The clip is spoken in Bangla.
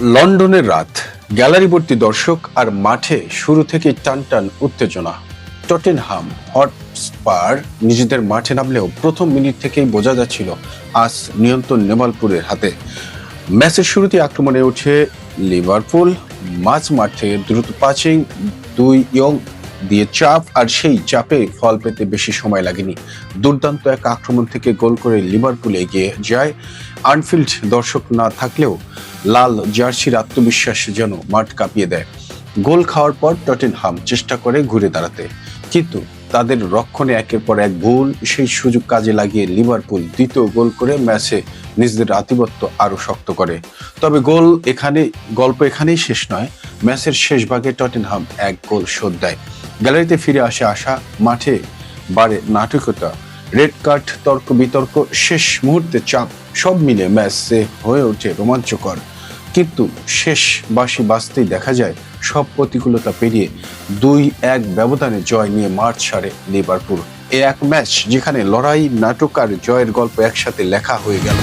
লন্ডনের রাত গ্যালারিভর্তি দর্শক আর মাঠে শুরু থেকে টান টান উত্তেজনা। টটেনহাম হটস্পার নিজেদের মাঠে নামলেও প্রথম মিনিট থেকেই বোঝা যাচ্ছিল, আজ নিয়ন্ত্রণ নেমালপুরের হাতে। ম্যাচের শুরুতে আক্রমণে ওঠে লিভারপুল, মাঝ মাঠে দ্রুত পাচিং, দুই ইয়ং দিয়ে চাপ, আর সেই চাপে ফল পেতে বেশি সময় লাগেনি। দুর্দান্ত এক আক্রমণ থেকে গোল করে লিভারপুল এগিয়ে যায়। আনফিল্ড দর্শক না থাকলেও লাল জার্সির আত্মবিশ্বাস যেন মাঠ কাঁপিয়ে দেয়। গোল খাওয়ার পর টটেনহাম চেষ্টা করে ঘুরে দাঁড়াতে। কিন্তু তাদের রক্ষণে একের পর এক ভুল, সেই সুযোগ কাজে লাগিয়ে লিভারপুল দ্বিতীয় গোল করে ম্যাচে নিজেদের আধিপত্য আরও শক্ত করে। তবে গোল এখানে, গল্প এখানেই শেষ নয়, ম্যাচের শেষ ভাগে টটেনহাম এক গোল শোধ দেয়। গ্যালারিতে ফিরে আসে আসা মাঠে বাড়ে নাটকতা রেড কার্ড, তর্ক বিতর্ক, শেষ মুহূর্তে চাপ, সব মিলে ম্যাচে হয়ে ওঠে রোমাঞ্চকর। কিন্তু শেষ বাসি বাঁচতেই দেখা যায়, সব প্রতিকূলতা পেরিয়ে দুই এক ব্যবধানে জয় নিয়ে মাঠ সারে লিভারপুল। এ এক ম্যাচ যেখানে লড়াই, নাটক আর জয়ের গল্প একসাথে লেখা হয়ে গেল।